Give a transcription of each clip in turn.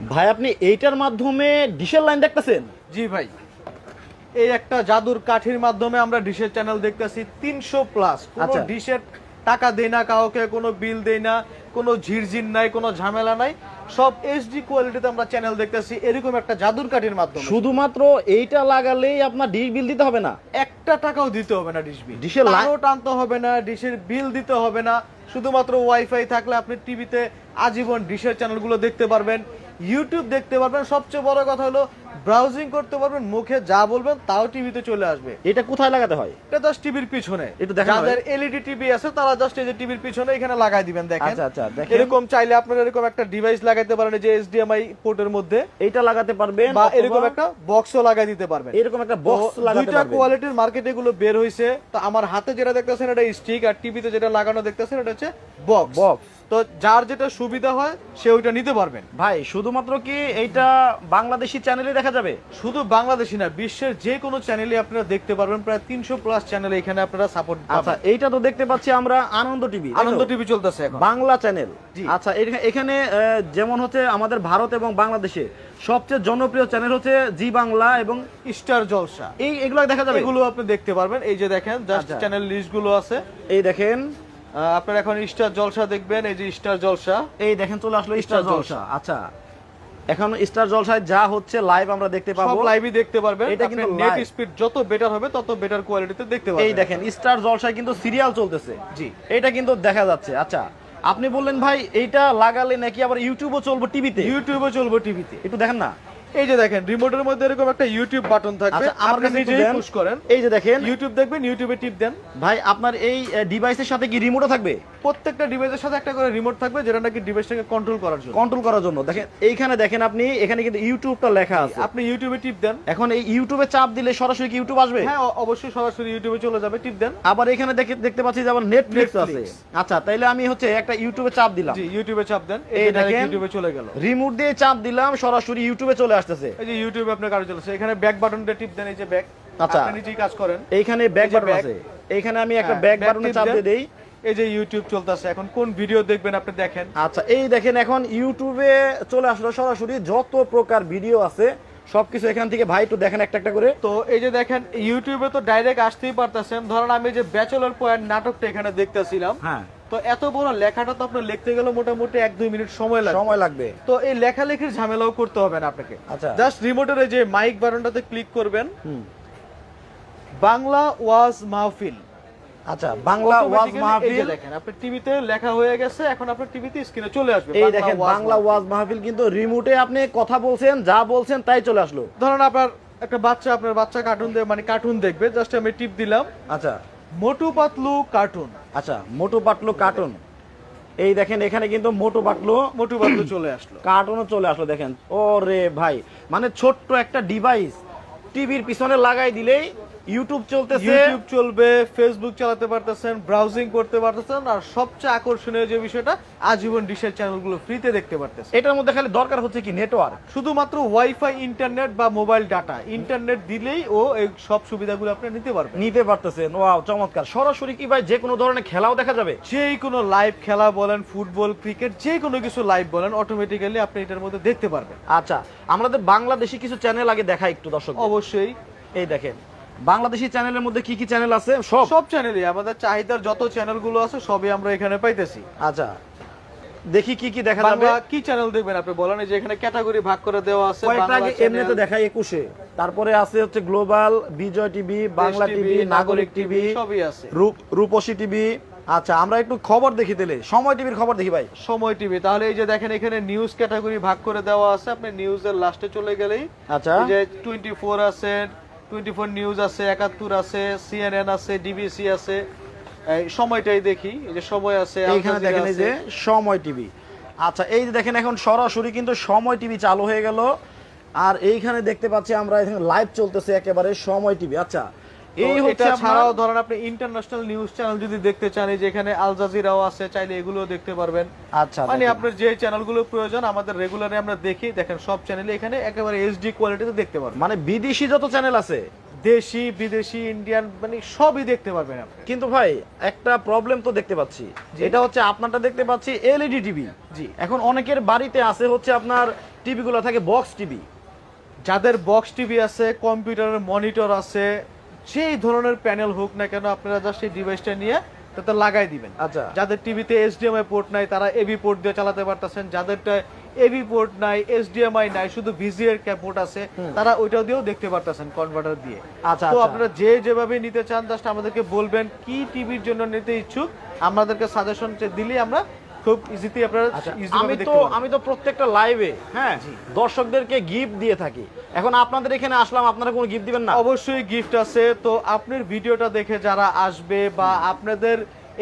ভাই আপনি এইটার মাধ্যমে ডিশের লাইন দেখতেছেন? জি ভাই। এই একটা জাদুর কাঠির মাধ্যমে আমরা ডিশের চ্যানেল দেখতেছি তিনশো প্লাস আচ্ছা। ডিশের টাকা দেই না কাউকে কোনো বিল দেই না কোনো ঝিরঝির নাই কোনো ঝামেলা নাই। সব এইচডি কোয়ালিটিতে আমরা চ্যানেল দেখতেছি এরকম একটা জাদুর কাঠির মাধ্যমে। শুধুমাত্র এইটা লাগালেই আপনার ডিশ বিল দিতে হবে না? একটা টাকাও দিতে হবে না ডিশ বিল ডিশের লাই- তারও টানতে হবে না ডিশের বিল দিতে হবে না। শুধুমাত্র ওয়াইফাই থাকলে আপনি টিভিতে আজীবন ডিশের চ্যানেলগুলো দেখতে পারবেন। ইউটিউব দেখতে পারবেন। সবচেয়ে বড় কথা হলো ব্রাউজিং করতে পারবেন মুখে যা বলবেন তাও টিভিতে চলে আসবে। এটা কোথায় লাগাতে হয়? এটা জাস্ট টিভির পিছনে। একটু দেখানো যাদের এলইডি টিভি আছে তারা জাস্ট এই যে টিভির পিছনে এখানে লাগাই দিবেন দেখেন। আচ্ছা, আচ্ছা, দেখেন। এরকম চাইলে আপনারা এরকম একটা ডিভাইস লাগাইতে পারেন যে এইচডিএমআই পোর্টের মধ্যে। এইটা লাগাতে পারবেন বা এরকম একটা বক্সও লাগাই দিতে পারবেন। এরকম একটা বক্স লাগাতে দুইটা কোয়ালিটির মার্কেটে এগুলো বের হইছে। তো আমার হাতে যেটা দেখতেছেন এটা স্টিক আর টিভিতে যেটা লাগানো দেখতেছেন এটা হচ্ছে বক্স বক্স তো যার যেটা সুবিধা হয় সে ওইটা নিতে পারবেন। ভাই শুধুমাত্র কি এইটা বাংলাদেশি চ্যানেলে দেখা যাবে। শুধু বাংলাদেশি না বিশ্বের যে কোনো চ্যানেলে আপনারা দেখতে পারবেন। প্রায় তিনশো প্লাস চ্যানেলে এখানে আপনারা সাপোর্ট আচ্ছা এইটা তো দেখতে পাচ্ছি আমরা আনন্দ টিভি আনন্দ টিভি চলতেছে এখন। বাংলা চ্যানেল আচ্ছা এখানে যেমন হচ্ছে আমাদের ভারত এবং বাংলাদেশে সবচেয়ে জনপ্রিয় চ্যানেল হচ্ছে জি বাংলা এবং স্টার জলসা। এই এগুলো দেখা যাবে? এগুলো আপনি দেখতে পারবেন। এই যে দেখেন জাস্ট। চ্যানেল লিস্টগুলো আছে। এই দেখেন। আপনারা এখন স্টার জলসা দেখবেন। এই যে স্টার জলসা। এই দেখেন চলে আসলো স্টার জলসা। আচ্ছা। এখন স্টার জলসায় যা হচ্ছে লাইভ আমরা দেখতে সব পাবো। লাইভই দেখতে পারবেন। এটা কিন্তু নেট স্পিড যত বেটার হবে তত বেটার কোয়ালিটিতে দেখতে এই দেখেন স্টার জলসায় কিন্তু সিরিয়াল চলতেছে। জি। এটা কিন্তু দেখা যাচ্ছে। আচ্ছা আপনি বললেন ভাই এইটা লাগালে নাকি আবার ইউটিউবও চলবে টিভিতে ইউটিউবও চলবে টিভিতে একটু দেখেন না। এই যে দেখেন রিমোটের মধ্যে এরকম একটা ইউটিউব বাটন থাকবে। আচ্ছা আপনি নিজেই পুশ করেন। এই যে দেখেন। ইউটিউব দেখবেন ইউটিউবে টিপ দেন। ভাই আপনার এই ডিভাইসের সাথে কি রিমোটও থাকবে? প্রত্যেকটা ডিভাইসের সাথে একটা করে রিমোট থাকবে যেটা নাকি ডিভাইসটাকে কন্ট্রোল করার জন্য। কন্ট্রোল করার জন্য। দেখেন এইখানে দেখেন আপনি এখানে কিন্তু ইউটিউবটা লেখা আছে। আপনি ইউটিউবে টিপ দেন। এখন এই ইউটিউবে চাপ দিলে সরাসরি কি ইউটিউব আসবে? হ্যাঁ অবশ্যই সরাসরি ইউটিউবে চলে যাবে টিপ দেন। আবার এখানে দেখে দেখতে পাচ্ছি যে আবার নেটফ্লিক্স আছে। আচ্ছা তাইলে আমি হচ্ছে একটা ইউটিউবে চাপ দিলাম। জি ইউটিউবে চাপ দেন। এই দেখেন। ইউটিউবে চলে গেল। রিমোট দিয়ে চাপ দিলাম সরাসরি ইউটিউবে চলে আসতেছে। এই যে ইউটিউবে আপনার কাজ চলেছে এখানে ব্যাক বাটনটা টিপ দেন এই যে ব্যাক আচ্ছা। আপনি নিজেই কাজ করেন। এইখানে ব্যাক বাটন আছে। এইখানে আমি একটা ব্যাক বাটনে চাপ দিয়ে দেই। এই যে ইউটিউব চলতেছে। এখন কোন ভিডিও দেখবেন আপনি দেখেন। আচ্ছা এই দেখেন এখন ইউটিউবে চলে আসলো সরাসরি যত প্রকার ভিডিও আছে সবকিছু এখান থেকে ভাই একটু দেখেন একটা একটা করে। তো এই যে দেখেন ইউটিউবে তো ডাইরেক্ট আসতেই পারতেছেন ধরেন আমি যে ব্যাচেলর পয়েন্ট নাটকটা এখানে দেখতেছিলাম। হ্যাঁ। তো এত বড় লেখাটা তো আপনার লিখতে গেলে মোটামুটি এক দুই মিনিট সময় লাগে সময় লাগবে। তো এই লেখালেখির ঝামেলাও করতে হবে না আপনাকে। আচ্ছা। জাস্ট রিমোটের যে মাইক বাটনটাতে ক্লিক করবেন। বাংলা ওয়াজ মাহফিল। আচ্ছা বাংলা ওয়াজ মাহফিল দেখেন আপনার টিভিতে লেখা হয়ে গেছে এখন আপনার টিভিতে স্ক্রিনে চলে আসবে এই দেখেন ওয়াজ বাংলা মাহফিল। ওয়াজ মাহফিল কিন্তু রিমোটে আপনি কথা বলছেন যা বলছেন তাই চলে আসলো। ধরেন আপনার একটা বাচ্চা আপনার বাচ্চা কার্টুন মানে কার্টুন দেখবে জাস্ট আমি টিপ দিলাম। আচ্ছা। মোটু পাতলু কার্টুন আচ্ছা মোটু পাতলু কার্টুন এই দেখেন এখানে কিন্তু মোটু পাতলু মোটু পাতলু চলে আসলো। কার্টুনও চলে আসলো দেখেন। ও রে ভাই মানে ছোট্ট একটা ডিভাইস টিভির পিছনে লাগাই দিলেই ইউটিউব চলতেছে। ইউটিউব চলবে ফেসবুক চালাতে পারতেছেন ব্রাউজিং করতে পারতেছেন আর সবচেয়ে আকর্ষণীয় যে বিষয়টা আজীবন ডিশের চ্যানেলগুলো ফ্রিতে দেখতে পারতেছেন। এটার মধ্যে খালি দরকার হচ্ছে কি নেটওয়ার্ক শুধুমাত্র ওয়াইফাই ইন্টারনেট বা মোবাইল ডাটা ইন্টারনেট দিলেই ও এই সব সুবিধাগুলো আপনি নিতে পারবেন। নিতে পারতেছেন। ওয়াও চমৎকার। সরাসরি কি ভাই যে কোনো ধরনের খেলাও দেখা যাবে? যে কোনো লাইভ খেলা বলেন ফুটবল ক্রিকেট যে কোনো কিছু লাইভ বলেন অটোমেটিক্যালি আপনি এটার মধ্যে দেখতে পারবেন। আচ্ছা আমাদের বাংলাদেশি কিছু চ্যানেল আগে দেখা একটু দর্শক অবশ্যই। এই দেখেন বাংলাদেশি চ্যানেলের মধ্যে কি কি চ্যানেল আছে? সব। সব চ্যানেলই আমাদের চাহিদার যত চ্যানেলগুলো আছে সবই আমরা এখানে পাইতেছি। আচ্ছা। দেখি কি কি দেখা যাবে। কি চ্যানেল দেখবেন আপনি বলেন যে এখানে ক্যাটাগরি ভাগ করে দেওয়া আছে বাংলা এমনিতে চ্যানেল, দেখাই একুশে। তারপরে আছে হচ্ছে global Bijoy TV Bangla TV Nagorik TV সবই আছে। রূপ রূপসী টিভি আচ্ছা আমরা একটু খবর দেখি তাহলে। সময় টিভির খবর দেখি ভাই। সময় টিভি তাহলে এই যে দেখেন এখানে নিউজ ক্যাটাগরি ভাগ করে দেওয়া আছে। আপনি নিউজের লাস্টে চলে গেলেই আচ্ছা। এই যে টোয়েন্টি ফোর আছে টোয়েন্টি ফোর নিউজ আছে একাত্তর আছে সিএনএন আছে ডিবিসি আছে। এই সময়টাই দেখি যে সময় আছে এখানে এইখানে দেখেন এই যে সময় টিভি। আচ্ছা এই যে দেখেন এখন সরাসরি কিন্তু সময় টিভি চালু হয়ে গেল। আর এইখানে দেখতে পাচ্ছি আমরা এখানে লাইভ চলতেছে একেবারে সময় টিভি। আচ্ছা এই হচ্ছে ছাড়াও ধরেন আপনি ইন্টারন্যাশনাল নিউজ চ্যানেল যদি দেখতে চান এই যে এখানে আল জাজিরাও আছে চাইলে এগুলো দেখতে পারবেন। আচ্ছা মানে আপনার যে চ্যানেলগুলো প্রয়োজন আমাদের রেগুলারে আমরা দেখি দেখেন সব চ্যানেলে এখানে একেবারে এইচডি কোয়ালিটিতে দেখতে পারবেন। মানে বিদেশি যত চ্যানেল আছে? দেশি বিদেশি ইন্ডিয়ান মানে সবই দেখতে পারবেন আপনি। কিন্তু ভাই একটা প্রবলেম তো দেখতে পাচ্ছি। এটা হচ্ছে আপনারটা দেখতে পাচ্ছি এলইডি টিভি জি। এখন অনেকের বাড়িতে আছে হচ্ছে আপনার টিভিগুলো থাকে বক্স টিভি যাদের বক্স টিভি আছে কম্পিউটারের মনিটর আছে সেই ধরনের প্যানেল হোক না কেন আপনারা জাস্ট এই ডিভাইসটা নিয়ে তাতে লাগাই দিবেন। আচ্ছা। যাদের টিভিতে এইচডিএমআই পোর্ট নাই তারা এবি পোর্ট দিয়ে চালাতে পারতেছেন। যাদেরটা এবি পোর্ট নাই এইচডিএমআই নাই শুধু ভিজিএর পোর্ট আছে তারা ওইটাও দিয়েও দেখতে পারতেছেন কনভার্টার দিয়ে। আচ্ছা তো আচ্ছা। আপনারা যে যেভাবে নিতে চান জাস্ট আমাদেরকে বলবেন কি টিভির জন্য নিতে ইচ্ছুক। আমাদেরকে সাজেশন দিলে আমরা খুব ইজিতে আপনারা আচ্ছা, আমি তো আমি তো প্রত্যেকটা লাইভে হ্যাঁ দর্শকদেরকে গিফট দিয়ে থাকি। এখন আপনাদের এখানে আসলাম আপনারা কোনো গিফট দিবেন না? অবশ্যই গিফট আছে। তো আপনার ভিডিওটা দেখে যারা আসবে বা আপনাদের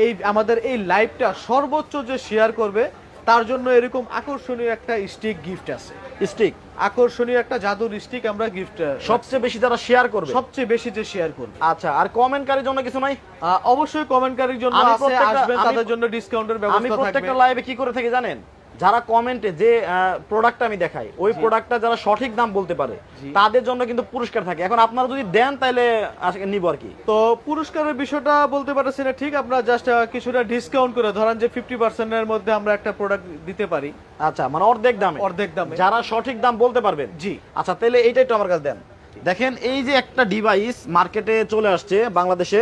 এই আমাদের এই লাইভটা সর্বোচ্চ যে শেয়ার করবে তার জন্য এরকম আকর্ষণীয় একটা স্টিক গিফট আছে। স্টিক আকর্ষণীয় একটা জাদুর স্টিক আমরা গিফট সবচেয়ে বেশি যারা শেয়ার করবে? সবচেয়ে বেশি যে শেয়ার করবে। আচ্ছা আর কমেন্টকারীর জন্য কিছু নাই? অবশ্যই কমেন্টকারীর জন্য আমি আছে প্রত্যেকটা- আসবেন তাদের জন্য ডিসকাউন্টের ব্যবস্থা থাকবে আমি প্রত্যেকটা লাইভে কি করে থাকি জানেন? যারা কমেন্টে যে প্রোডাক্টটা আমি দেখাই ওই প্রোডাক্টটা যারা সঠিক দাম বলতে পারে তাদের জন্য কিন্তু পুরস্কার থাকে। এখন আপনারা যদি দেন তাহলে আজকে নিব আর কি। তো পুরস্কারের বিষয়টা বলতে পারছি না ঠিক আমরা জাস্ট কিছুটা ডিসকাউন্ট করে ধরেন যে ফিফটি পার্সেন্টের মধ্যে আমরা একটা প্রোডাক্ট দিতে পারি। আচ্ছা মানে অর্ধেক দামে। অর্ধেক দামে। যারা সঠিক দাম বলতে পারবেন। জি। আচ্ছা তাহলে এইটাই একটু আমার কাছে দেন। দেখেন এই যে একটা ডিভাইস মার্কেটে চলে আসছে বাংলাদেশে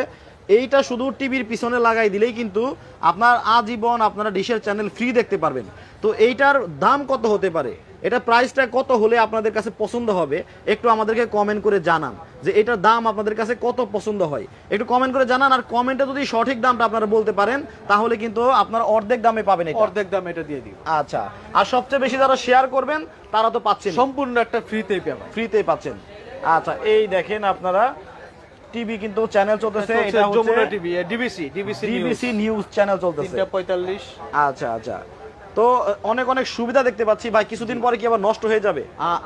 এইটা শুধু টিভির পিছনে লাগাই দিলেই কিন্তু আপনার আজীবন আপনারা ডিশের চ্যানেল ফ্রি দেখতে পারবেন। তো এইটার দাম কত হতে পারে? এটা প্রাইসটা কত হলে আপনাদের কাছে পছন্দ হবে? একটু আমাদেরকে কমেন্ট করে জানান যে এটার দাম আপনাদের কাছে কত পছন্দ হয়। একটু কমেন্ট করে জানান আর কমেন্টে যদি সঠিক দামটা আপনারা বলতে পারেন তাহলে কিন্তু আপনারা অর্ধেক দামে পাবেন এটা। অর্ধেক দাম এটা দিয়ে দিব। আচ্ছা আর সবচেয়ে বেশি যারা শেয়ার করবেন তারা তো পাচ্ছেন সম্পূর্ণ একটা ফ্রিতেই পাবেন ফ্রিতেই পাচ্ছেন। আচ্ছা এই দেখেন আপনারা টিভি কিন্তু চ্যানেল চলতেছে এটা যমুনা হচ্ছে TV DBC DBC DBC news. Channel চলতেছে। তিনটা পঁয়তাল্লিশ। আচ্ছা আচ্ছা। তো অনেক অনেক সুবিধা দেখতে পাচ্ছি। ভাই কিছুদিন পরে কি আবার নষ্ট হয়ে যাবে?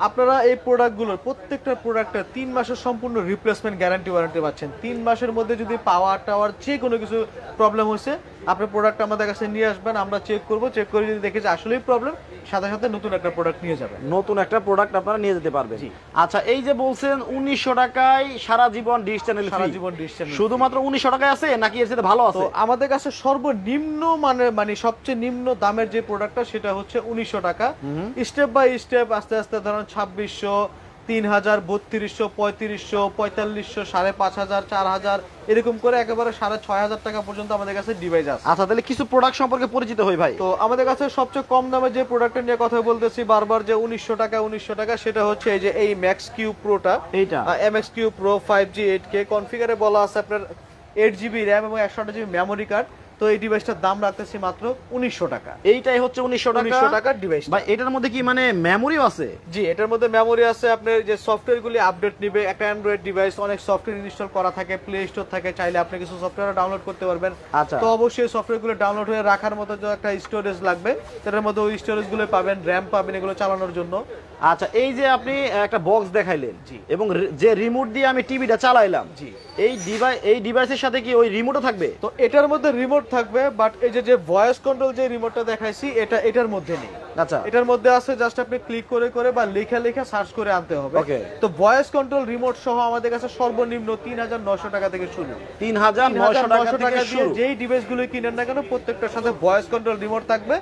আপনারা এই প্রোডাক্টগুলোর প্রত্যেকটা প্রোডাক্টের তিন মাসের সম্পূর্ণ রিপ্লেসমেন্ট গ্যারান্টি ওয়ারেন্টি পাচ্ছেন। তিন মাসের মধ্যে যদি পাওয়ার টাওয়ার যে কোনো কিছু প্রবলেম হয়েছে আপনি প্রোডাক্ট আমাদের কাছে নিয়ে আসবেন আমরা চেক করব চেক করে যদি দেখে যে আসলেই প্রবলেম সাথে সাথে নতুন একটা প্রোডাক্ট নিয়ে যাবেন। নতুন একটা প্রোডাক্ট আপনারা নিয়ে যেতে পারবেন। আচ্ছা এই যে বলছেন উনিশশো টাকায় সারা জীবন ডিশ চ্যানেল সারা জীবন ডিশ চ্যানেল শুধুমাত্র উনিশশো টাকায় আছে নাকি এর সাথে ভালো আছে? আমাদের কাছে সর্বনিম্ন মানে মানে সবচেয়ে নিম্ন দামের যে প্রোডাক্টটা সেটা হচ্ছে উনিশশো টাকা। স্টেপ বাই স্টেপ আস্তে আস্তে ধরুন ছাব্বিশশো তিন হাজার বত্রিশশো পঁয়ত্রিশশো পঁয়তাল্লিশশো সাড়ে পাঁচ হাজার চার হাজার এরকম করে একেবারে সাড়ে ছয় হাজার টাকা পর্যন্ত আমাদের কাছে ডিভাইস আছে। আচ্ছা তাহলে কিছু প্রোডাক্ট সম্পর্কে পরিচিত হই ভাই। তো আমাদের কাছে সবচেয়ে কম দামে যে প্রোডাক্টটা নিয়ে কথা বলতেছি বারবার যে উনিশশো টাকা উনিশশো টাকা সেটা হচ্ছে এই যে এই ম্যাক্স কিউ প্রোটা এইটা। M X Q pro five G eight K কনফিগারে বলা আছে আপনার এইট জিবি র্যাম এবং একশো আট জিবি মেমোরি কার্ড তো এই ডিভাইসটার দাম রাখতেছি মাত্র উনিশশো টাকা। এইটাই হচ্ছে উনিশশো টাকা। উনিশশো টাকার ডিভাইস ভাই এটার মধ্যে কি মানে মেমোরিও আছে? জি এটার মধ্যে মেমোরি আছে আপনার যে সফটওয়্যারগুলি আপডেট নিবে একটা অ্যান্ড্রয়েড ডিভাইস অনেক সফটওয়্যার ইনস্টল করা থাকে প্লে স্টোর থাকে চাইলে আপনি কিছু সফটওয়্যার ডাউনলোড করতে পারবেন। আচ্ছা। তো অবশ্যই সফটওয়্যারগুলো ডাউনলোড হয়ে রাখার মতো যে একটা স্টোরেজ লাগবে সেটার মধ্যে ওই স্টোরেজগুলো পাবেন র্যাম পাবেন এগুলো চালানোর জন্য। আচ্ছা এই যে আপনি একটা বক্স দেখাইলেন এবং যে রিমোট দিয়ে আমি টিভিটা চালাইলাম জি। এই ডিভাইস এই ডিভাইসের সাথে কি ওই রিমোটও থাকবে? তো এটার মধ্যে রিমোট থাকবে বাট এই যে যে ভয়েস কন্ট্রোল যে রিমোটটা দেখাইছি এটা এটার মধ্যে নেই। আচ্ছা। এটার মধ্যে আছে জাস্ট আপনি ক্লিক করে করে বা লেখা লেখা সার্চ করে আনতে হবে। Okay. তো ভয়েস কন্ট্রোল রিমোট সহ আমাদের কাছে সর্বনিম্ন তিন হাজার নশো টাকা থেকে শুরু। তিন হাজার নয়শো টাকা 3,900 থেকে দিয়ে যেই ডিভাইসগুলো কিনেন না কেন প্রত্যেকটার সাথে ভয়েস কন্ট্রোল রিমোট থাকবে।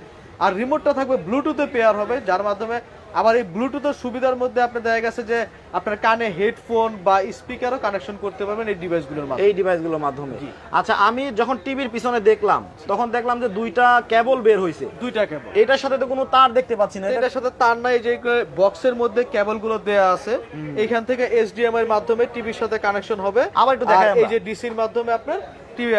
আর রিমোটটা থাকবে ব্লুটুথে পেয়ার হবে যার মাধ্যমে আবার এই ব্লুটুথের সুবিধার মধ্যে আপনি দেখা গেছে যে আপনার কানে হেডফোন বা স্পিকারও কানেকশন করতে পারবেন এই ডিভাইসগুলোর মাধ্যমে। এই ডিভাইসগুলোর মাধ্যমে। আচ্ছা আমি যখন টিভির পিছনে দেখলাম তখন দেখলাম যে দুইটা কেবল বের হয়েছে দুইটা কেবল এটার সাথে তো কোনো তার দেখতে পাচ্ছি না। এটার সাথে তার নাই যে বক্সের মধ্যে কেবলগুলো দেয়া আছে এখান থেকে এইচডিএমআই এর মাধ্যমে টিভির সাথে কানেকশন হবে। আবার একটু দেখাই আর এই। যে ডিসির মাধ্যমে আপনার টিভি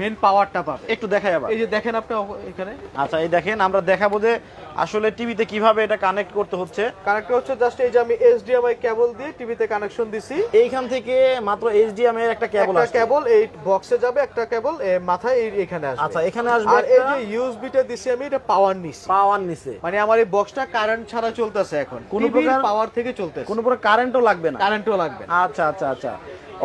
মেন পাওয়ারটা পাবে। একটু দেখাই আবার। এই যে দেখেন আপনি এখানে। আচ্ছা এই দেখেন আমরা দেখাবো যে আসলে টিভিতে কীভাবে এটা কানেক্ট করতে হচ্ছে। কানেক্টর হচ্ছে জাস্ট এই যে আমি এইচডিএমআই কেবল দিয়ে টিভিতে কানেকশন দিছি। এইখান থেকে মাত্র এইচডিএমআই এর একটা কেবল একটা আছে কেবল এই বক্সে যাবে একটা কেবল মাথায় এই এখানে আসবে। আচ্ছা এখানে আসবে আর এই যে ইউএসবিটা দিছি আমি এটা পাওয়ার নিছি। পাওয়ার নিচে মানে আমার এই বক্সটা কারেন্ট ছাড়া চলতেছে এখন। কোনো প্রকার- পাওয়ার থেকে চলতেছে। কোনো পুরো কারেন্টও লাগবে না। কারেন্টও লাগবে আচ্ছা আচ্ছা আচ্ছা।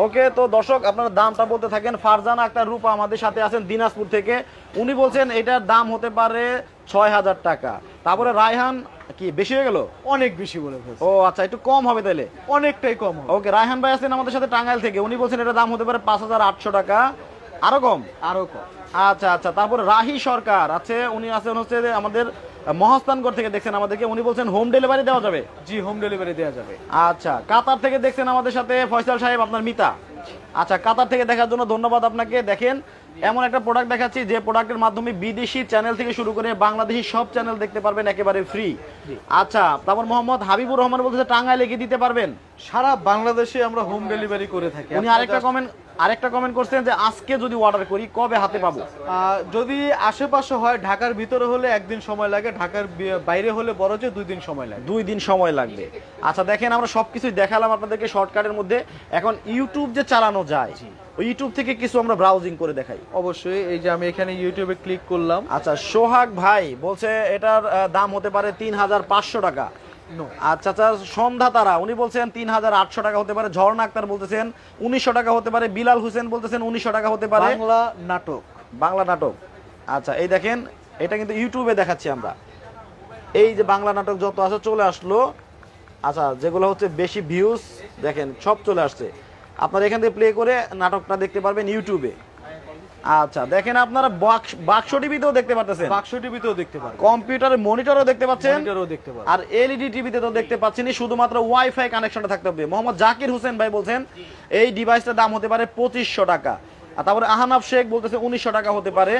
ওকে তো দর্শক আপনারা দামটা বলতে থাকেন। ফারজানা আক্তার রূপা আমাদের সাথে আছেন দিনাজপুর থেকে। উনি বলছেন এটার দাম হতে পারে ছয় হাজার টাকা। তারপরে রায়হান কি বেশি হয়ে গেল? অনেক বেশি বলে ও আচ্ছা একটু কম হবে তাহলে অনেকটাই কম ওকে রায়হান ভাই আছেন আমাদের সাথে টাঙ্গাইল থেকে। উনি বলছেন এটার দাম হতে পারে পাঁচ হাজার আটশো টাকা। আরও কম? আরও কম। আচ্ছা আচ্ছা তারপরে রাহি সরকার আছে। উনি আছেন হচ্ছে যে আমাদের মহাস্থানগড় থেকে দেখছেন আমাদেরকে উনি বলছেন হোম ডেলিভারি দেওয়া যাবে। জি হোম ডেলিভারি দেওয়া যাবে। আচ্ছা কাতার থেকে দেখছেন আমাদের সাথে ফয়সাল সাহেব আপনার মিতা। আচ্ছা কাতার থেকে দেখার জন্য ধন্যবাদ আপনাকে। দেখেন এমন একটা প্রোডাক্ট দেখাচ্ছি যে প্রোডাক্টের মাধ্যমে বিদেশি চ্যানেল থেকে শুরু করে বাংলাদেশি সব চ্যানেল দেখতে পারবেন একেবারে ফ্রি আচ্ছা তারপর মোহাম্মদ হাবিবুর রহমান বলতেছে টাঙ্গায় লেগে দিতে পারবেন? সারা বাংলাদেশে আমরা হোম ডেলিভারি করে থাকি। উনি আরেকটা কমেন্ট আরেকটা কমেন্ট করছেন যে আজকে যদি অর্ডার করি কবে হাতে পাবো? যদি আশেপাশে হয় ঢাকার ভিতরে হলে একদিন সময় লাগে ঢাকার বাইরে হলে বড় যে দুই দিন সময় লাগে। দুই দিন সময় লাগবে। আচ্ছা দেখেন আমরা সবকিছুই দেখালাম আপনাদেরকে শর্টকাটের মধ্যে। এখন ইউটিউব যে চালানো যায় ইউটিউব থেকে কিছু আমরা ব্রাউজিং করে দেখাই। অবশ্যই এই যে আমি এখানে ইউটিউবে ক্লিক করলাম। আচ্ছা সোহাগ ভাই বলছে এটার দাম হতে পারে তিন হাজার পাঁচশো টাকা। আচ্ছা আচ্ছা সন্ধ্যা তারা উনি বলছেন তিন হাজার আটশো টাকা হতে পারে ঝর্ণা আক্তার বলতেছেন উনিশশো টাকা হতে পারে বিলাল হোসেন বলতেছেন উনিশশো টাকা হতে পারে। বাংলা নাটক। বাংলা নাটক। আচ্ছা এই দেখেন এটা কিন্তু ইউটিউবে দেখাচ্ছি আমরা। এই যে বাংলা নাটক যত আছে চলে আসলো। আচ্ছা যেগুলো হচ্ছে বেশি ভিউজ দেখেন সব চলে আসছে। আপনারা এখান থেকে প্লে করে নাটকটা দেখতে পারবেন ইউটিউবে আচ্ছা দেখেন আপনারা বাক্স বাক্স টিভিতেও দেখতে পাচ্ছেন বাক্স টিভিতেও দেখতে পারেন কম্পিউটারের মনিটরও দেখতে পাচ্ছেন। মনিটরও দেখতে পারবেন। আর এলইডি টিভিতে তো দেখতে পাচ্ছেনই শুধুমাত্র ওয়াইফাই কানেকশনটা থাকতে হবে। মোহাম্মদ জাকির হোসেন ভাই বলছেন এই ডিভাইসটার দাম হতে পারে পঁচিশশো টাকা। আর তারপরে আহানাব শেখ বলতেছে উনিশশো টাকা হতে পারে।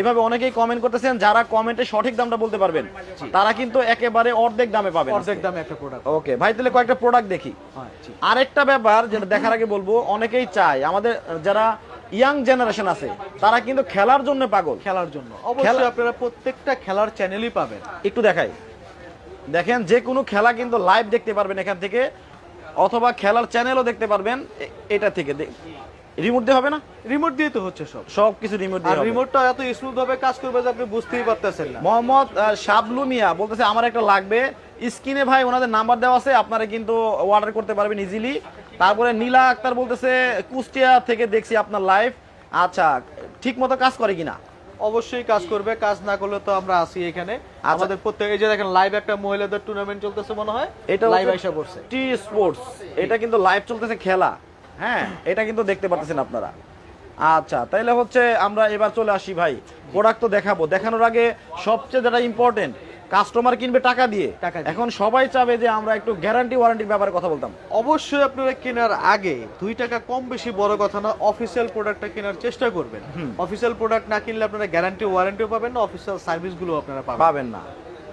এভাবে অনেকেই কমেন্ট করতেছেন যারা কমেন্টে সঠিক দামটা বলতে পারবেন। তারা কিন্তু একেবারে অর্ধেক দামে পাবেন অর্ধেক দামে একটা প্রোডাক্ট ওকে ভাই তাহলে কয়েকটা প্রোডাক্ট দেখি। হ্যাঁ। আরেকটা ব্যাপার যেটা দেখার আগে বলব অনেকেই চায় আমাদের যারা ইয়াং জেনারেশন আছে তারা কিন্তু খেলার জন্য পাগল। খেলার জন্য। অবশ্যই আপনারা প্রত্যেকটা খেলার চ্যানেলই পাবেন। একটু দেখাই। দেখেন যে কোনো খেলা কিন্তু লাইভ দেখতে পারবেন এখান থেকে অথবা খেলার চ্যানেলও দেখতে পারবেন এটা থেকে। রিমোট দিয়ে হবে না? রিমোট দিয়ে তো হচ্ছে সব। সব কিছু রিমোট দিয়ে হবে। রিমোটটা এত স্মুথ ভাবে কাজ করবে যে আপনি বুঝতেই পারতেছেন না। মোহাম্মদ শাবলু মিয়া বলতেছে আমার একটা লাগবে। স্ক্রিনে ভাই ওনাদের নাম্বার দেওয়া আছে আপনারা কিন্তু অর্ডার করতে পারবেন ইজিলি তারপরে নীলা আক্তার বলতেছে কুষ্টিয়া থেকে দেখছি আপনার লাইভ আচ্ছা ঠিক মতো কাজ করে কিনা? অবশ্যই কাজ করবে কাজ না করলে তো আমরা আছি এখানে। আচ্ছা। আমাদের প্রত্যেক এই যে দেখেন লাইভ একটা মহিলাদের টুর্নামেন্ট চলতেছে মনে হয়। এটা লাইভ আইসা পড়ছে। টি স্পোর্টস এটা কিন্তু লাইভ চলতেছে খেলা। হ্যাঁ এটা কিন্তু দেখতে পাচ্ছেন আপনারা। আচ্ছা তাইলে হচ্ছে আমরা এবার চলে আসি ভাই। প্রোডাক্ট তো দেখাবো। দেখানোর আগে সবচেয়ে যেটা ইম্পর্টেন্ট কাস্টমার কিনবে টাকা দিয়ে। টাকা এখন সবাই চাবে যে আমরা একটু গ্যারান্টি ওয়ারেন্টির ব্যাপারে কথা বলতাম। অবশ্যই আপনারা কেনার আগে দুই টাকা কম বেশি বড় কথা না অফিসিয়াল প্রোডাক্টটা কেনার চেষ্টা করবেন। অফিসিয়াল প্রোডাক্ট না কিনলে আপনারা গ্যারান্টি ওয়ারেন্টিও পাবেন না অফিসিয়াল সার্ভিসগুলো আপনারা পাবেন না।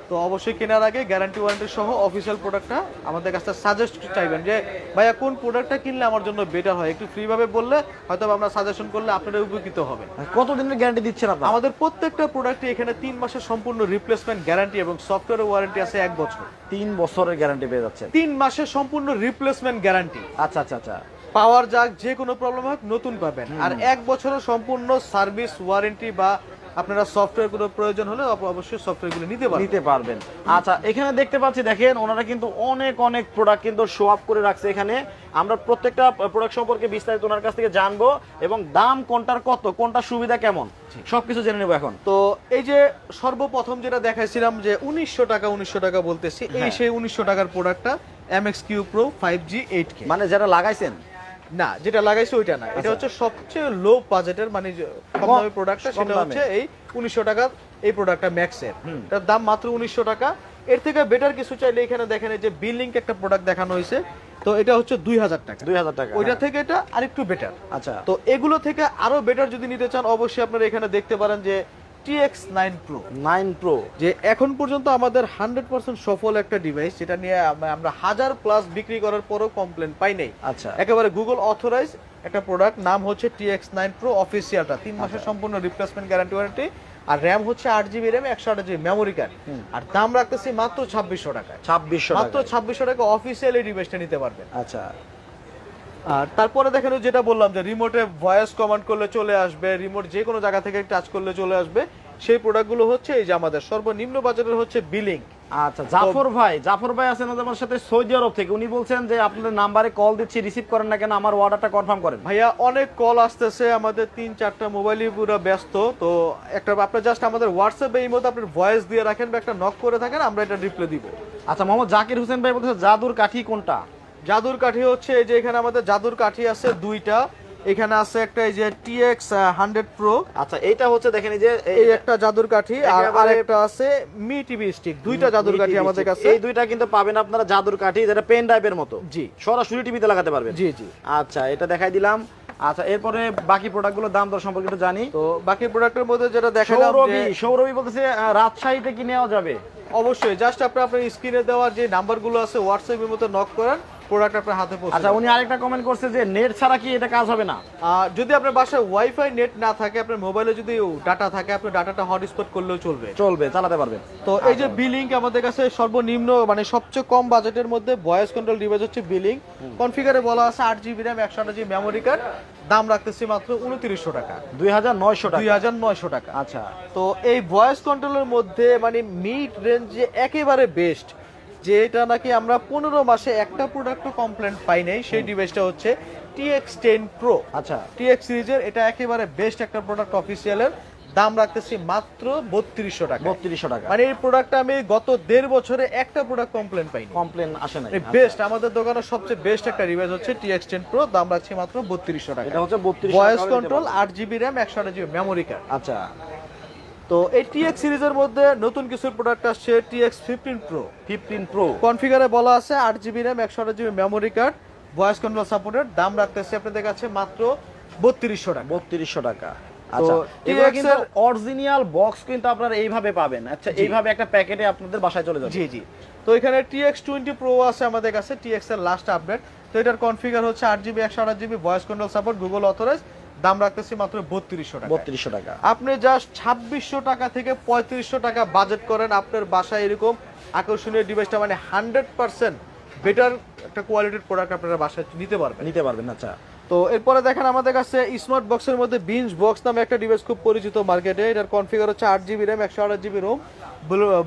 তো অবশ্যই কেনার আগে গ্যারান্টি ওয়ারেন্টি সহ অফিসিয়াল প্রোডাক্টটা আমাদের কাছে সাজেস্ট চাইবেন যে ভাইয়া কোন প্রোডাক্টটা কিনলে আমার জন্য বেটার হয়? একটু ফ্রি ভাবে বললে হয়তো আমরা সাজেশন করলে আপনারা উপকৃত হবেন। কত দিনের গ্যারান্টি দিচ্ছেন আপনারা? আমাদের প্রত্যেকটা প্রোডাক্টে এখানে তিন মাসের সম্পূর্ণ রিপ্লেসমেন্ট গ্যারান্টি এবং সফটওয়্যার ওয়ারেন্টি আছে এক বছর। তিন বছরের গ্যারান্টি পেয়ে যাচ্ছেন। তিন মাসের সম্পূর্ণ রিপ্লেসমেন্ট গ্যারান্টি আচ্ছা আচ্ছা আচ্ছা। পাওয়ার যাক যে কোনো প্রবলেম হোক নতুন পাবেন। আর এক বছরের সম্পূর্ণ সার্ভিস ওয়ারেন্টি বা আপনারা সফটওয়্যারগুলো প্রয়োজন হলে অবশ্যই সফটওয়্যারগুলো নিতে পারবেন। নিতে পারবেন। আচ্ছা এখানে দেখতে পাচ্ছি দেখেন ওনারা কিন্তু অনেক অনেক প্রোডাক্ট কিন্তু শো আপ করে রাখছে এখানে। আমরা প্রত্যেকটা প্রোডাক্ট সম্পর্কে বিস্তারিত ওনার কাছ থেকে জানব এবং দাম কোনটার কত কোনটা সুবিধা কেমন সবকিছু জেনে নেব এখন। তো এই যে সর্বপ্রথম যেটা দেখাইছিলাম যে উনিশশো টাকা উনিশশো টাকা বলতেছি এই হ্যাঁ। সেই উনিশশো টাকার প্রোডাক্টটা M X Q pro five G eight মানে যেটা লাগাইছেন? না যেটা লাগাইছে ওইটা না। এটা আচ্ছা। হচ্ছে সবচেয়ে লো বাজেটের মানে কম প্রোডাক্টটা সেটা হচ্ছে এই উনিশশো টাকার এই প্রোডাক্টটা ম্যাক্সের। এটার দাম মাত্র উনিশশো টাকা। এর থেকে বেটার কিছু চাইলে এখানে দেখেন এই যে বিলিং একটা প্রোডাক্ট দেখানো হয়েছে। তো এটা হচ্ছে দুই হাজার টাকা। দুই হাজার টাকা ওইটা হ্যাঁ। থেকে এটা আরেকটু বেটার আচ্ছা। তো এগুলো থেকে আরও বেটার যদি নিতে চান অবশ্যই আপনারা এখানে দেখতে পারেন যে TX nine pro nine pro যে এখন পর্যন্ত আমাদের হান্ড্রেড পার্সেন্ট সফল একটা ডিভাইস যেটা নিয়ে আমরা হাজার প্লাস বিক্রি করার পরও কমপ্লেন পাই নাই। আচ্ছা। একেবারে গুগল অথরাইজ একটা প্রোডাক্ট নাম হচ্ছে টিএক্স নাইন প্রো অফিসিয়ালটা তিন মাসের সম্পূর্ণ রিপ্লেসমেন্ট গ্যারান্টি ওয়ারেন্টি আর র্যাম হচ্ছে আট জিবি র্যাম একশো আট জিবি মেমোরি কার্ড। আর দাম রাখতেছি মাত্র ছাব্বিশশো টাকায়। ছাব্বিশশো মাত্র ছাব্বিশশো টাকা অফিসিয়াল ডিভাইসটা নিতে পারবেন। আচ্ছা। আর তারপরে দেখেন যেটা বললাম যে রিমোটে ভয়েস কমান্ড করলে চলে আসবে রিমোট যে কোনো জায়গা থেকে টাচ করলে চলে আসবে সেই প্রোডাক্টগুলো হচ্ছে এই যে আমাদের সর্বনিম্ন বাজারের হচ্ছে বিলিং আচ্ছা জাফর ভাই জাফর ভাই আছেন আমার সাথে সৌদি আরব থেকে। উনি বলছেন যে আপনাদের নাম্বারে কল দিচ্ছি রিসিভ করেন না কেন আমার অর্ডারটা কনফার্ম করেন। ভাইয়া অনেক কল আসতেছে আমাদের তিন চারটা মোবাইলই পুরো ব্যস্ত। তো একটা আপনার জাস্ট আমাদের হোয়াটসঅ্যাপে এই মতো আপনার ভয়েস দিয়ে রাখেন বা একটা নক করে থাকেন আমরা এটা রিপ্লে দিব। আচ্ছা মোহাম্মদ জাকির হোসেন ভাই বলতেছে জাদুর কাঠি কোনটা? জাদুর কাঠি হচ্ছে এই যে এখানে আমাদের জাদুর কাঠি আছে দুইটা। এখানে আছে একটা এই যে টিএক্স হান্ড্রেড প্রো আচ্ছা এইটা হচ্ছে দেখেন এই যে এই একটা জাদুর কাঠি আর আরেকটা আছে মি টিভি স্টিক দুইটা জাদুর কাঠি আমাদের কাছে। এই দুইটা কিন্তু পাবেন আপনারা জাদুর কাঠি যেটা পেন ড্রাইভের মতো। জি। সরাসরি টিভিতে লাগাতে পারবেন। জি জি। আচ্ছা এটা দেখাই দিলাম। আচ্ছা এরপরে বাকি প্রোডাক্টগুলোর দাম দর সম্পর্কে জানি। তো বাকি প্রোডাক্টের মধ্যে যেটা দেখালাম সৌরভী সৌরভী বলতেছে রাজশাহীতে কি নেওয়া যাবে? অবশ্যই জাস্ট আপনি আপনার স্ক্রিনে দেওয়ার যে নাম্বারগুলো আছে হোয়াটসঅ্যাপের মতো নক করেন প্রোডাক্ট আপনার হাতে পৌঁছে আচ্ছা উনি আরেকটা কমেন্ট করছে যে নেট ছাড়া কি এটা কাজ হবে না? যদি আপনার বাসায় ওয়াইফাই নেট না থাকে আপনার মোবাইলে যদি ডাটা থাকে আপনি ডাটাটা হটস্পট করলেও চলবে। চলবে চালাতে পারবেন। তো এই যে বিলিং আমাদের কাছে সর্বনিম্ন মানে সবচেয়ে কম বাজেটের মধ্যে ভয়েস কন্ট্রোল ডিভাইস হচ্ছে বিলিং কনফিগারে বলা আছে আট জিবি র্যাম একশো আট জিবি মেমোরি কার্ড দাম রাখতেছি মাত্র উনত্রিশশো টাকা। দুই হাজার নয়শো টাকা। দুই হাজার নয়শো টাকা। আচ্ছা তো এই ভয়েস কন্ট্রোলের মধ্যে মানে মিড রেঞ্জে একেবারে বেস্ট যে এটা নাকি আমরা পনেরো মাসে একটা প্রোডাক্টও কমপ্লেন পাই নাই সেই ডিভাইসটা হচ্ছে টিএক্স টেন প্রো আচ্ছা। টিএক্স সিরিজের এটা একেবারে বেস্ট একটা প্রোডাক্ট অফিসিয়ালের দাম রাখতেছি মাত্র বত্রিশশো টাকা বত্রিশশো টাকা। মানে এই প্রোডাক্টটা আমি গত দেড় বছরে একটা প্রোডাক্ট কমপ্লেন পাইনি। কমপ্লেন আসে নাই। আচ্ছা। বেস্ট আমাদের দোকানের সবচেয়ে বেস্ট একটা রিভাইজ হচ্ছে টিএক্স টেন প্রো দাম রাখছি মাত্র বত্রিশশো টাকা এটা হচ্ছে বত্রিশ ভয়েস কন্ট্রোল আট জিবি র্যাম একশো আট জিবি মেমোরি কার্ড আচ্ছা। তো এই টিএক্স সিরিজের মধ্যে নতুন কিছু প্রোডাক্ট আসছে TX fifteen pro fifteen pro কনফিগারে বলা আছে আট জিবি র্যাম একশো আট GB memory card voice control সাপোর্টের দাম রাখতেছি আপনাদের কাছে মাত্র বত্রিশশো টাকা। বত্রিশশো টাকা। আচ্ছা এগুলো কিন্তু অরিজিনাল বক্স কিন্তু আপনারা এইভাবে পাবেন। আচ্ছা এইভাবে একটা প্যাকেটে আপনাদের বাসায় চলে যাবে। জি জি। তো এখানে টিএক্স টোয়েন্টি প্রো আছে আমাদের কাছে টিএক্স এর লাস্ট আপডেট তো এটার কনফিগার হচ্ছে আট জিবি একশো আট GB voice control support Google authorise দাম রাখতেছি মাত্র বত্রিশশো টাকা বত্রিশশো টাকা। আপনি জাস্ট ছাব্বিশশো টাকা থেকে পঁয়ত্রিশশো টাকা বাজেট করেন আপনার বাসায় এরকম আকর্ষণীয় ডিভাইসটা মানে হান্ড্রেড পার্সেন্ট বেটার একটা কোয়ালিটির প্রোডাক্ট আপনারা বাসায় নিতে পারবেন। নিতে পারবেন আচ্ছা। তো এরপরে দেখেন আমাদের কাছে স্মার্ট বক্সের মধ্যে বিঞ্জ বক্স নামে একটা ডিভাইস খুব পরিচিত মার্কেটে এটার কনফিগার হচ্ছে আট জিবি র্যাম একশো আট জিবি রোম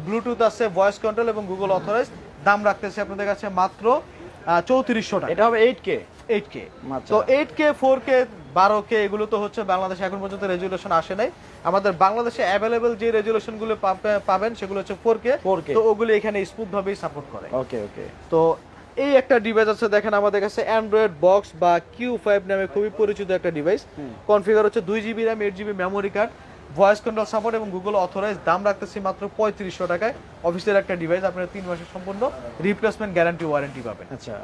ব্লুটুথ আছে ভয়েস কন্ট্রোল এবং গুগল অথরাইজ দাম রাখতেছে আপনাদের কাছে মাত্র চৌত্রিশশো টাকা। এটা হবে এইট কে এইট কে। তো এইট কে ফোর কে বারো কে এগুলো তো হচ্ছে বাংলাদেশে এখন পর্যন্ত রেজুলেশন আসে নাই। আমাদের বাংলাদেশে অ্যাভেলেবেল যে রেজুলেশনগুলো পাবেন সেগুলো হচ্ছে ফোর কে ফোর কে তো ওগুলো এখানে স্মুথ ভাবেই সাপোর্ট করে। ওকে ওকে তো এই একটা ডিভাইস আছে দেখেন আমাদের কাছে অ্যান্ড্রয়েড বক্স বা কিউ ফাইভ নামে খুবই পরিচিত একটা ডিভাইস কনফিগার হচ্ছে দুই GB RAM eight GB memory card voice control support এবং গুগল অথরাইজ দাম রাখতেছি মাত্র পঁয়ত্রিশশো টাকায়। অফিসের একটা ডিভাইস আপনারা তিন মাসের সম্পূর্ণ রিপ্লেসমেন্ট গ্যারান্টি ওয়ারেন্টি পাবেন। আচ্ছা।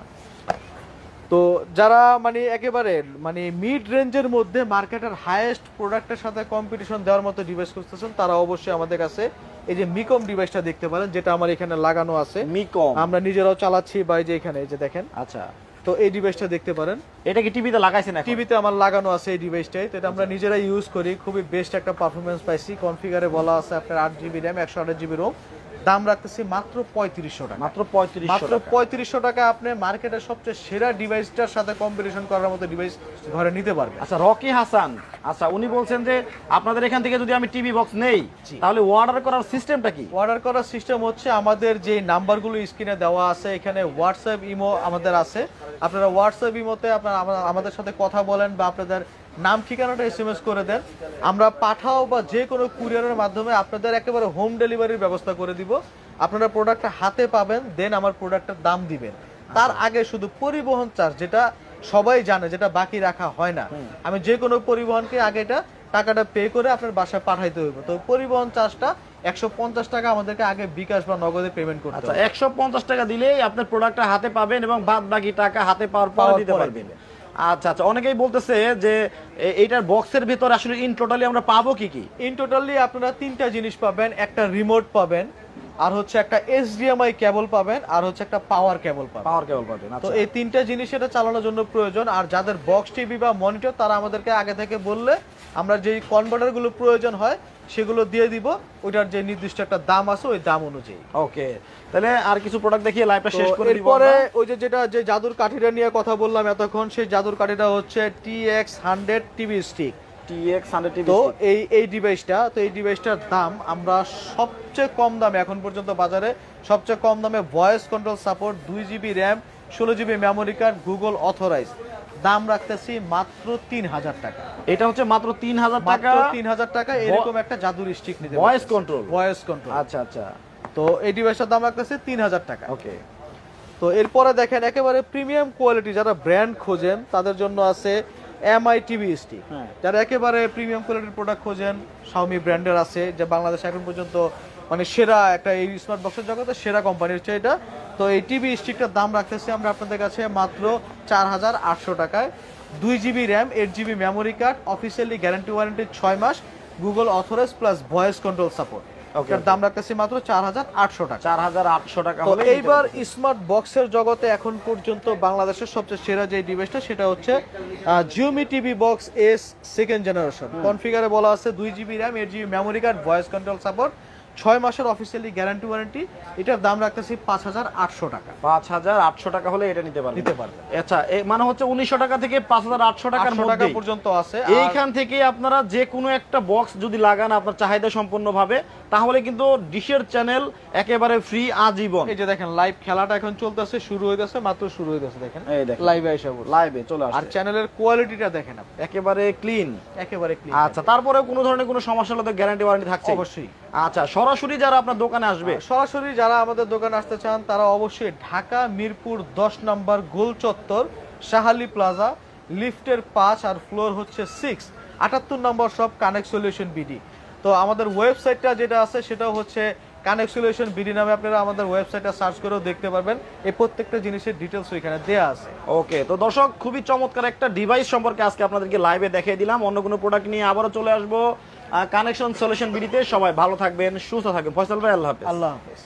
তো যারা মানে একেবারে মানে মিড রেঞ্জের মধ্যে মার্কেটের হায়েস্ট প্রোডাক্টের সাথে কম্পিটিশন দেওয়ার মতো ডিভাইস খুঁজতেছেন তারা অবশ্যই আমাদের কাছে এই যে মিকম ডিভাইসটা দেখতে পারেন যেটা আমার এখানে লাগানো আছে। মিকম। আমরা নিজেরাও চালাচ্ছি বা এই যে এখানে এই যে দেখেন। আচ্ছা। তো এই ডিভাইসটা দেখতে পারেন। এটা কি টিভিতে লাগাইছেন টিভিতে আমার লাগানো আছে এই ডিভাইসটাই তো এটা আমরা নিজেরাই ইউজ করি। খুবই বেস্ট একটা পারফরমেন্স পাইছি। কনফিগারে বলা আছে আপনার আট জিবি র্যাম একশো আট জিবি রোম দাম রাখতেছি মাত্র পঁয়ত্রিশশো টাকা। মাত্র পঁয়ত্রিশ মাত্র পঁয়ত্রিশশো টাকা আপনি মার্কেটের সবচেয়ে সেরা ডিভাইসটার সাথে কম্পিটিশন করার মতো ডিভাইস ঘরে নিতে পারবেন। আচ্ছা রকি হাসান। আচ্ছা উনি বলছেন যে আপনাদের এখান থেকে যদি আমি টিভি বক্স নেই তাহলে অর্ডার করার সিস্টেমটা কি? অর্ডার করার সিস্টেম হচ্ছে আমাদের যে নাম্বারগুলো স্ক্রিনে দেওয়া আছে এখানে হোয়াটসঅ্যাপ ইমো আমাদের আছে। আপনারা হোয়াটসঅ্যাপ ইমোতে আপনারা আমাদের সাথে কথা বলেন বা আপনাদের নাম ঠিকানাটা এস করে দেন। আমরা পাঠাও বা যে কোনো কুরিয়ারের মাধ্যমে আপনাদের একেবারে হোম ডেলিভারির ব্যবস্থা করে দিব। আপনারা প্রোডাক্টটা হাতে পাবেন দেন আমার প্রোডাক্টের দাম দিবেন। তার আগে শুধু পরিবহন চার্জ যেটা সবাই জানে যেটা বাকি রাখা হয় না। আমি যে কোনো পরিবহনকে আগে এটা টাকাটা পে করে আপনার বাসায় পাঠাইতে হইব। তো পরিবহন চার্জটা একশো পঞ্চাশ টাকা আমাদেরকে আগে বিকাশ বা নগদে পেমেন্ট করতে আচ্ছা হবে। একশো পঞ্চাশ টাকা দিলেই আপনার প্রোডাক্টটা হাতে পাবেন এবং বাদ বাকি টাকা হাতে পাওয়ার পর দিতে পারবেন। আচ্ছা আচ্ছা অনেকেই বলতেছে যে এইটার বক্সের ভিতরে আসলে ইন টোটালি আমরা পাবো কি কি? ইন টোটালি আপনারা তিনটা জিনিস পাবেন, একটা রিমোট পাবেন আর হচ্ছে একটা এইচডিএমআই কেবল পাবেন আর হচ্ছে একটা পাওয়ার কেবল পাবেন। পাওয়ার কেবল পাবেন তো আচ্ছা এই তিনটা জিনিস এটা চালানোর জন্য প্রয়োজন আর যাদের বক্স টিভি বা মনিটর তারা আমাদেরকে আগে থেকে বললে আমরা যেই কনভার্টারগুলো প্রয়োজন হয় সেগুলো দিয়ে দিব। ওইটার যে নির্দিষ্ট একটা দাম আছে ওই দাম অনুযায়ী। ওকে তাহলে আর কিছু প্রোডাক্ট দেখিয়ে লাইভটা শেষ করে দিব পরে ওই যে যেটা যে জাদুর কাঠিটা নিয়ে কথা বললাম এতক্ষণ সেই জাদুর কাঠিটা হচ্ছে T X hundred TV stick TX 100 TV তো। এই এই ডিভাইসটা তো এই ডিভাইসটার দাম আমরা সবচেয়ে কম দামে এখন পর্যন্ত বাজারে সবচেয়ে কম দামে ভয়েস কন্ট্রোল সাপোর্ট দুই জিবি র্যাম ষোলো GB memory card Google authorise দাম রাখতেছি মাত্র তিন হাজার টাকা। এটা হচ্ছে মাত্র তিন হাজার টাকা। মাত্র তিন হাজার টাকা এরকম একটা জাদুর স্টিক নিতে ভয়েস কন্ট্রোল ভয়েস কন্ট্রোল আচ্ছা আচ্ছা। তো এই ডিভাইসটার দাম রাখতেছি তিন হাজার টাকা। ওকে তো এরপরে দেখেন একেবারে প্রিমিয়াম কোয়ালিটি যারা ব্র্যান্ড খোঁজেন তাদের জন্য আছে এমআই টিভি স্টিক হ্যাঁ। যারা একেবারে প্রিমিয়াম কোয়ালিটির প্রোডাক্ট খোঁজেন শাওমি ব্র্যান্ডের আছে যে বাংলাদেশ এখন পর্যন্ত মানে সেরা একটা এই স্মার্ট বক্সের জগতে সেরা কোম্পানি হচ্ছে এটা। তো এই টিভি স্টিকটার দাম রাখতেছি আমরা আপনাদের কাছে মাত্র চার হাজার আটশো টাকায়। দুই GB RAM eight GB memory card officially guarantee warranty ছয় মাস Google authorise plus voice control support এটার দাম রাখতেছি মাত্র চার হাজার আটশো টাকা। চার হাজার আটশো টাকা এইবার স্মার্ট বক্সের জগতে এখন পর্যন্ত বাংলাদেশের সবচেয়ে সেরা যে ডিভাইসটা সেটা হচ্ছে Xiaomi TV box S second generation কনফিগারে বলা আছে দুই GB RAM eight GB memory card voice control support ছয় মাসের অফিসিয়ালি গ্যারান্টি ওয়ারেন্টি এটার দাম রাখতেছি পাঁচ হাজার আটশো টাকা। পাঁচ হাজার আটশো টাকা হলে এটা নিতে পারবেন। নিতে পারবেন। আচ্ছা মানে হচ্ছে উনিশশো টাকা থেকে পাঁচ হাজার আটশো টাকার টাকা পর্যন্ত আছে এইখান থেকে আপনারা যে কোনো একটা বক্স যদি লাগান আপনার চাহিদা সম্পন্ন ভাবে তাহলে কিন্তু ডিশের চ্যানেল একেবারে ফ্রি আজীবন। এই যে দেখেন লাইভ খেলাটা এখন চলতেছে শুরু হয়ে গেছে মাত্র শুরু হয়ে গেছে দেখেন। এই দেখেন। লাইভে এসে। লাইভে চলে আর আসছে। চ্যানেলের কোয়ালিটিটা দেখেন আপনি। একেবারে ক্লিন একেবারে ক্লিন আচ্ছা তারপরেও কোনো ধরনের কোনো সমস্যা হলে তো গ্যারান্টি ওয়ারেন্টি থাকছে অবশ্যই। আচ্ছা সরাসরি যারা আপনার দোকানে আসবে। সরাসরি যারা আমাদের দোকানে আসতে চান তারা অবশ্যই ঢাকা মিরপুর দশ নম্বর গোল চত্বর শাহালি প্লাজা লিফটের পাঁচ আর ফ্লোর হচ্ছে সিক্স আটাত্তর নম্বর সব কানেক্ট সলিউশন বিডি তো আমাদের ওয়েবসাইটটা যেটা আছে সেটা হচ্ছে কানেক্ট সলিউশন বিডি নামে আপনারা আমাদের ওয়েবসাইটটা সার্চ করেও দেখতে পারবেন। এই প্রত্যেকটা জিনিসের ডিটেলস ওইখানে দেয়া আছে। ওকে তো দর্শক খুবই চমৎকার একটা ডিভাইস সম্পর্কে আজকে আপনাদেরকে লাইভে দেখিয়ে দিলাম। অন্য কোনো প্রোডাক্ট নিয়ে আবারও চলে আসব। কানেকশন সলিউশন বিডিতে সবাই ভালো থাকবেন সুস্থ থাকবেন। ফয়সাল ভাই আল্লাহ হাফেজ। আল্লাহ হাফেজ।